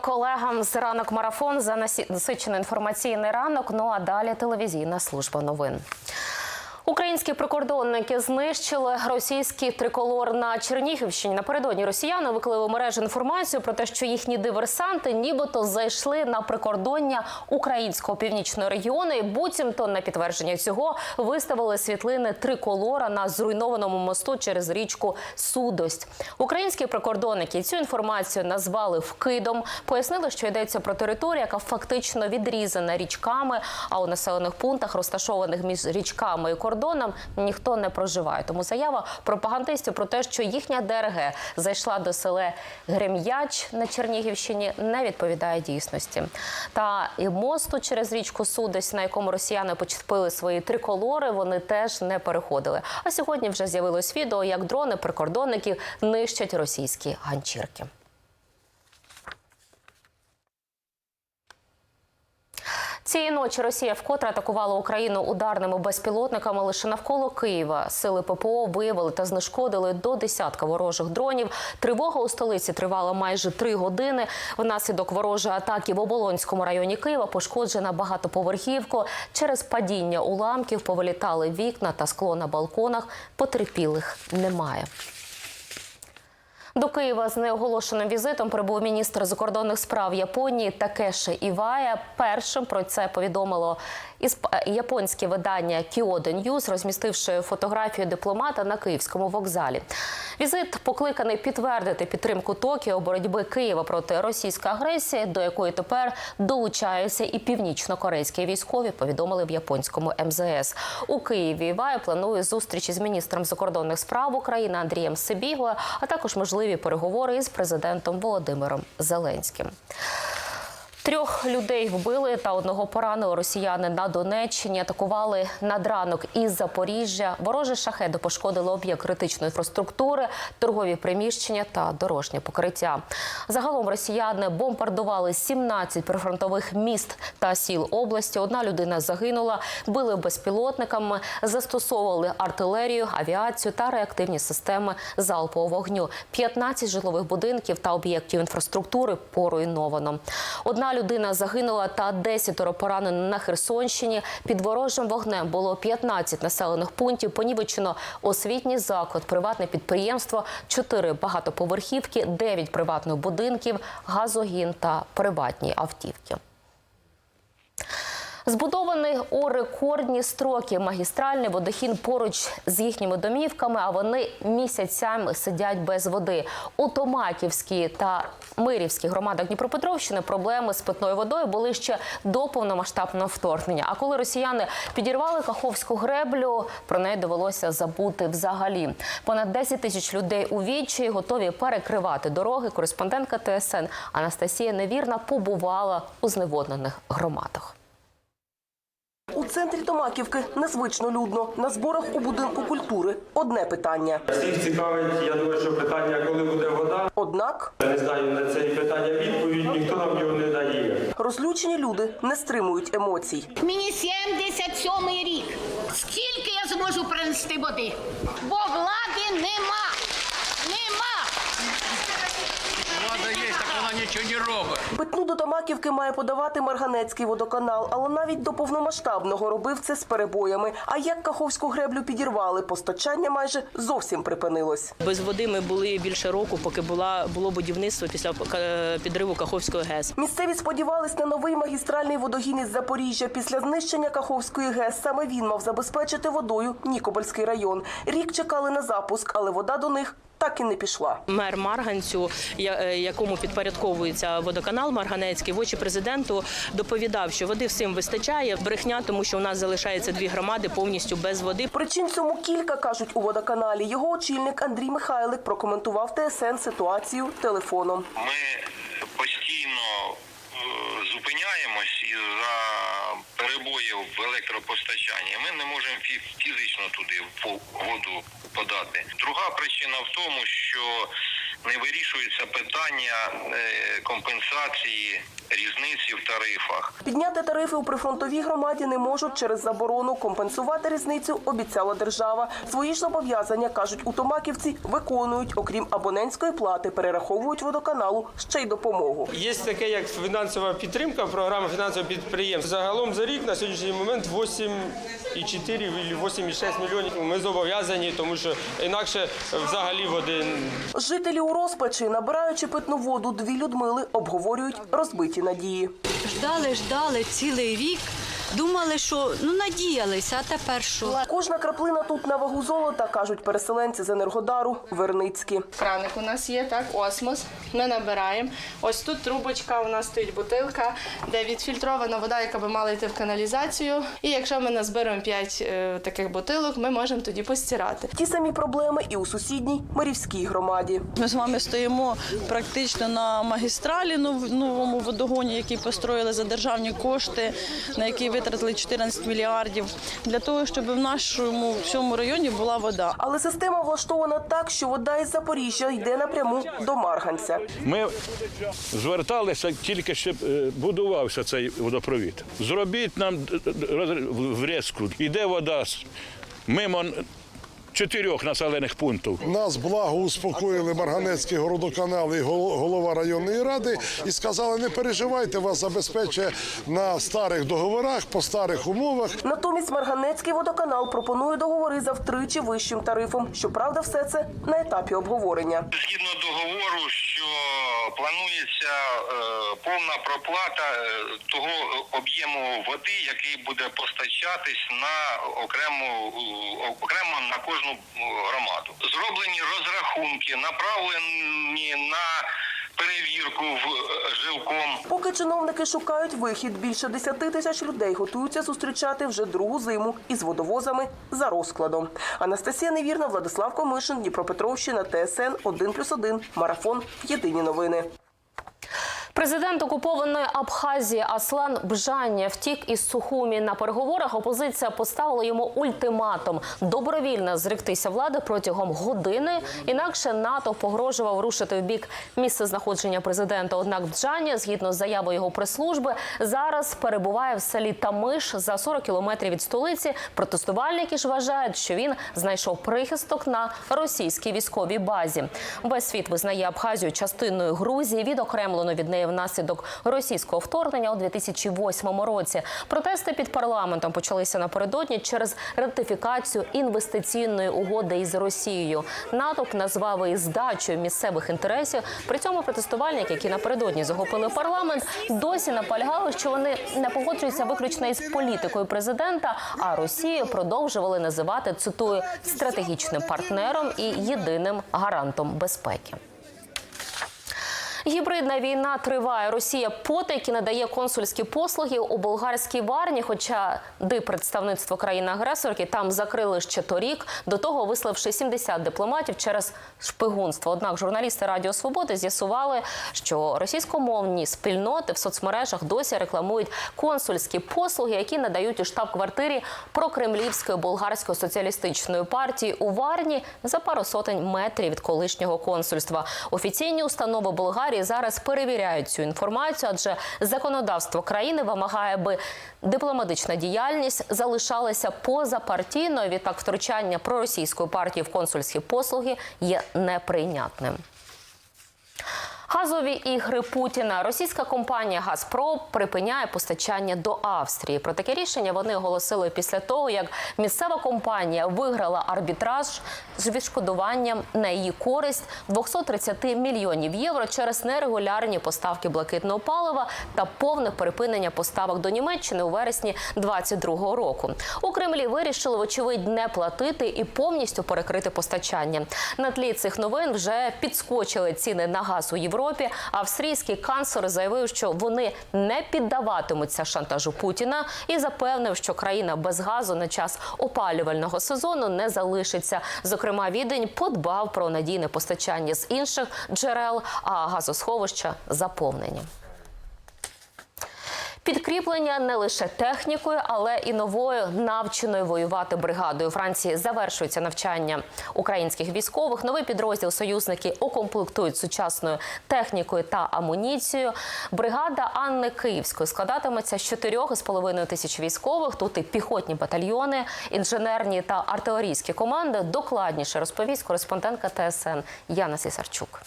Колегам з ранок марафон за насичений інформаційний ранок. Ну а далі телевізійна служба новин. Українські прикордонники знищили російський триколор на Чернігівщині. Напередодні росіяни виклали в мережу інформацію про те, що їхні диверсанти нібито зайшли на прикордоння українського північного регіону. І буцімто на підтвердження цього виставили світлини триколора на зруйнованому мосту через річку Судость. Українські прикордонники цю інформацію назвали вкидом. Пояснили, що йдеться про територію, яка фактично відрізана річками. А у населених пунктах, розташованих між річками і кордоном, ніхто не проживає. Тому заява пропагандистів про те, що їхня ДРГ зайшла до села Грем'яч на Чернігівщині, не відповідає дійсності. Та і мосту через річку Судось, на якому росіяни почепили свої триколори, вони теж не переходили. А сьогодні вже з'явилось відео, як дрони прикордонників нищать російські ганчірки. Цієї ночі Росія вкотре атакувала Україну ударними безпілотниками лише навколо Києва. Сили ППО виявили та знешкодили до десятка ворожих дронів. Тривога у столиці тривала майже три години. Внаслідок ворожої атаки в Оболонському районі Києва пошкоджена багатоповерхівку. Через падіння уламків повилітали вікна та скло на балконах. Потерпілих немає. До Києва з неоголошеним візитом прибув міністр закордонних справ Японії Такеши Івая. Першим про це повідомило японське видання Kyodo News, розмістивши фотографію дипломата на київському вокзалі. Візит покликаний підтвердити підтримку Токіо боротьби Києва проти російської агресії, до якої тепер долучаються і північно-корейські військові. Повідомили в японському МЗС. У Києві Івая планує зустрічі з міністром закордонних справ України Андрієм Сибігою, а також можливі переговори із президентом Володимиром Зеленським. Трьох людей вбили та одного поранили росіяни на Донеччині. Атакували надранок із Запоріжжя. Вороже шахеди пошкодили об'єкт критичної інфраструктури, торгові приміщення та дорожнє покриття. Загалом росіяни бомбардували 17 прифронтових міст та сіл області. Одна людина загинула, били безпілотниками, застосовували артилерію, авіацію та реактивні системи залпового вогню. 15 житлових будинків та об'єктів інфраструктури поруйновано. Одна людина загинула та 10 поранено на Херсонщині. Під ворожим вогнем було 15 населених пунктів. Понівечено освітній заклад, приватне підприємство, 4 багатоповерхівки, 9 приватних будинків, газогін та приватні автівки. Збудований у рекордні строки магістральний водохін поруч з їхніми домівками, а вони місяцями сидять без води. У Томаківській та Мирівській громадах Дніпропетровщини проблеми з питною водою були ще до повномасштабного вторгнення. А коли росіяни підірвали Каховську греблю, про неї довелося забути взагалі. Понад 10 тисяч людей у відчаї готові перекривати дороги. Кореспондентка ТСН Анастасія Невірна побувала у зневоднених громадах. Центрі Томаківки незвично людно. На зборах у будинку культури одне питання. Всіх цікавить, я думаю, що питання, коли буде вода. Однак Я не знаю на це питання відповідь, ніхто нам його не дає. розлючені люди не стримують емоцій. Мені 77 рік. Скільки я зможу принести води? Бо влади нема. Нема. Влада є, нічого не робить. Питну до Томаківки має подавати Марганецький водоканал, але навіть до повномасштабного робив це з перебоями. А як Каховську греблю підірвали, постачання майже зовсім припинилось. Без води ми були більше року, поки була було будівництво після е, підриву Каховської ГЕС. Місцеві сподівались на новий магістральний водогін із Запоріжжя. Після знищення Каховської ГЕС саме він мав забезпечити водою Нікопольський район. Рік чекали на запуск, але вода до них так і не пішла. Мер Марганцю, я- е, якому підпорядковується водоканал Марганецький, в очі президенту доповідав, що води всім вистачає. Брехня, тому що у нас залишається дві громади повністю без води. Причин цьому кілька кажуть у водоканалі. Його очільник Андрій Михайлик прокоментував ТСН ситуацію телефоном. ми постійно зупиняємось із-за перебоїв в електропостачанні. Ми не можемо фі- фізично туди воду подати. Друга причина в тому, що не вирішується питання е, компенсації різниці в тарифах. Підняти тарифи у прифронтовій громаді не можуть через заборону. Компенсувати різницю обіцяла держава. Свої ж зобов'язання, кажуть у Томаківці, виконують. Окрім абонентської плати, перераховують водоканалу ще й допомогу. Є таке, як фінансова підтримка, програма фінансового підприємства. Загалом за рік на сьогоднішній момент 8,4 або 8,6 мільйонів. Ми зобов'язані, тому що інакше взагалі води Жителі у розпачі, набираючи питну воду, дві Людмили обговорюють розбиті надії. Ждали, ждали цілий рік. Думали, що ну надіялися, а тепер що? Кожна краплина тут на вагу золота, кажуть переселенці з Енергодару Верницькі. Краник у нас є, так, осмос. Ми набираємо. Ось тут трубочка, у нас стоїть бутилка, де відфільтрована вода, яка би мала йти в каналізацію. І якщо ми назберемо 5 е, таких бутилок, ми можемо тоді постирати. Ті самі проблеми і у сусідній Марівській громаді. Ми з вами стоїмо практично на магістралі нов- новому водогоні, який построїли за державні кошти, на який витратили 14 мільярдів, для того, щоб в нашому всьому районі була вода. Але система влаштована так, що вода із Запоріжжя йде напряму до Марганця. Ми зверталися тільки щоб е, будувався цей водопровід. Зробіть нам врізку. Іде вода з- мимо чотирьох населених пунктів. Нас благо успокоїли Марганецький городоканал і гол- голова районної ради і сказали, не переживайте, вас забезпечує на старих договорах, по старих умовах. Натомість Марганецький водоканал пропонує договори за втричі вищим тарифом. Щоправда, все це на етапі обговорення. Згідно договору, що планується е, повна проплата е, того об'єму води, який буде постачатись на окрему окремо на кожну е, громаду. Зроблені розрахунки, направлені на перевірку в е, жилком. Поки чиновники шукають вихід, більше 10 тисяч людей готуються зустрічати вже другу зиму із водовозами за розкладом. Анастасія Невірна, Владислав Комишин, Дніпропетровщина, ТСН 1+,1, Марафон. Єдині новини. Президент окупованої Абхазії Аслан Бжання втік із Сухумі. На переговорах опозиція поставила йому ультиматум добровільно зректися влади протягом години. Інакше НАТО погрожував рушити в бік місця знаходження президента. Однак Бжання, згідно з заявою його прес-служби, зараз перебуває в селі Тамиш за 40 кілометрів від столиці. Протестувальники ж вважають, що він знайшов прихисток на російській військовій базі. Весь світ визнає Абхазію частиною Грузії, відокремлено від неї внаслідок російського вторгнення у 2008 році. Протести під парламентом почалися напередодні через ратифікацію інвестиційної угоди із Росією. Натовп назвав її здачею місцевих інтересів. При цьому протестувальники, які напередодні захопили парламент, досі наполягали, що вони не погоджуються виключно із політикою президента. А Росію продовжували називати цитую стратегічним партнером і єдиним гарантом безпеки. Гібридна війна триває. Росія потайки надає консульські послуги у болгарській варні. Хоча дипредставництво країни-агресорки там закрили ще торік, до того виславши 70 дипломатів через шпигунство. Однак журналісти Радіо Свободи з'ясували, що російськомовні спільноти в соцмережах досі рекламують консульські послуги, які надають у штаб-квартирі прокремлівської болгарської соціалістичної партії у Варні за пару сотень метрів від колишнього консульства. Офіційні установи Болгарії зараз перевіряють цю інформацію, адже законодавство країни вимагає, аби дипломатична діяльність залишалася позапартійною. Відтак втручання проросійської партії в консульські послуги є неприйнятним. Газові ігри Путіна. Російська компанія Газпро припиняє постачання до Австрії. Про таке рішення вони оголосили після того, як місцева компанія виграла арбітраж з відшкодуванням на її користь 230 мільйонів євро через нерегулярні поставки блакитного палива та повне припинення поставок до Німеччини у вересні 2022 року. У Кремлі вирішили, вочевидь, не платити і повністю перекрити постачання. На тлі цих новин вже підскочили ціни на газ у Європі. Австрійський канцлер заявив, що вони не піддаватимуться шантажу Путіна і запевнив, що країна без газу на час опалювального сезону не залишиться. Зокрема, відень подбав про надійне постачання з інших джерел, а газосховища заповнені. Підкріплення не лише технікою, але і новою навченою воювати бригадою. Франції завершується навчання українських військових. Новий підрозділ союзники укомплектують сучасною технікою та амуніцією. Бригада Анни Київської складатиметься з 4,5 тисяч військових. Тут і піхотні батальйони, інженерні та артилерійські команди. Докладніше розповість кореспондентка ТСН Яна Сісарчук.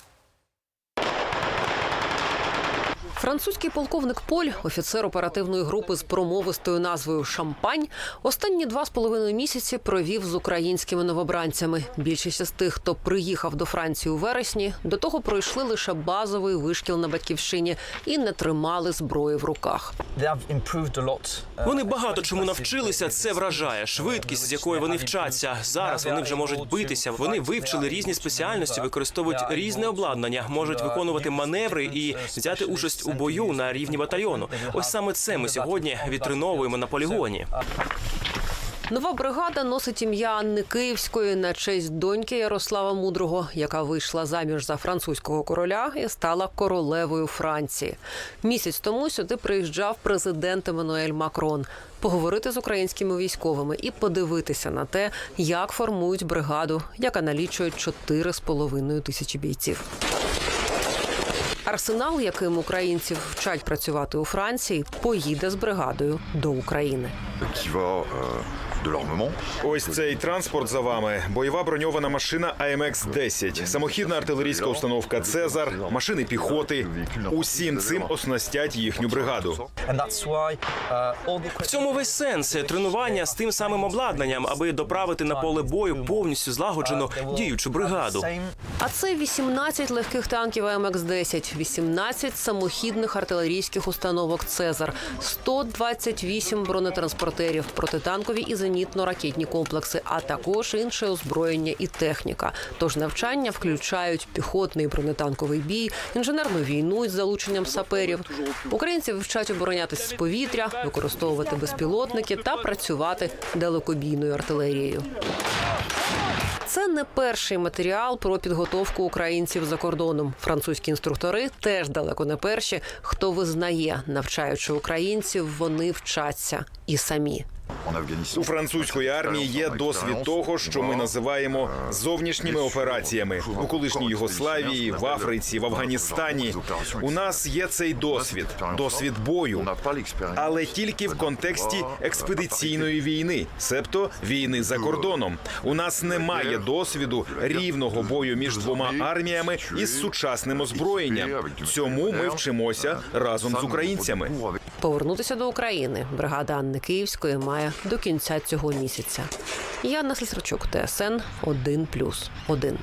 Французький полковник Поль, офіцер оперативної групи з промовистою назвою Шампань, останні два з половиною місяці провів з українськими новобранцями. Більшість з тих, хто приїхав до Франції у вересні, до того пройшли лише базовий вишкіл на батьківщині і не тримали зброї в руках. Вони багато чому навчилися. Це вражає швидкість, з якої вони вчаться. Зараз вони вже можуть битися. Вони вивчили різні спеціальності, використовують різне обладнання, можуть виконувати маневри і взяти участь у бою на рівні батальйону. Ось саме це ми сьогодні відтреновуємо на полігоні. Нова бригада носить ім'я Анни Київської на честь доньки Ярослава Мудрого, яка вийшла заміж за французького короля і стала королевою Франції. Місяць тому сюди приїжджав президент Еммануель Макрон поговорити з українськими військовими і подивитися на те, як формують бригаду, яка налічує 4,5 тисячі бійців. Арсенал, яким українців вчать працювати у Франції, поїде з бригадою до України. Ось цей транспорт за вами. Бойова броньована машина АМХ-10, самохідна артилерійська установка Цезар, машини піхоти. Усім цим оснастять їхню бригаду. В цьому весь сенс тренування з тим самим обладнанням, аби доправити на поле бою повністю злагоджену діючу бригаду. А це 18 легких танків АМХ-10, 18 самохідних артилерійських установок Цезар, 128 бронетранспортерів, протитанкові і зенітно-ракетні комплекси, а також інше озброєння і техніка. Тож навчання включають піхотний бронетанковий бій, інженерну війну із залученням саперів. Українців вчать оборонятися з повітря, використовувати безпілотники та працювати далекобійною артилерією. Це не перший матеріал про підготовку українців за кордоном. Французькі інструктори теж далеко не перші, хто визнає, навчаючи українців, вони вчаться і самі. У французької армії є досвід того, що ми називаємо зовнішніми операціями у колишній Югославії, в Африці, в Афганістані. У нас є цей досвід, досвід бою, але тільки в контексті експедиційної війни, себто війни за кордоном. У нас немає досвіду рівного бою між двома арміями із сучасним озброєнням. Цьому ми вчимося разом з українцями. Повернутися до України бригада Анни Київської має до кінця цього місяця. Яна Слісарчук, ТСН 1+,1.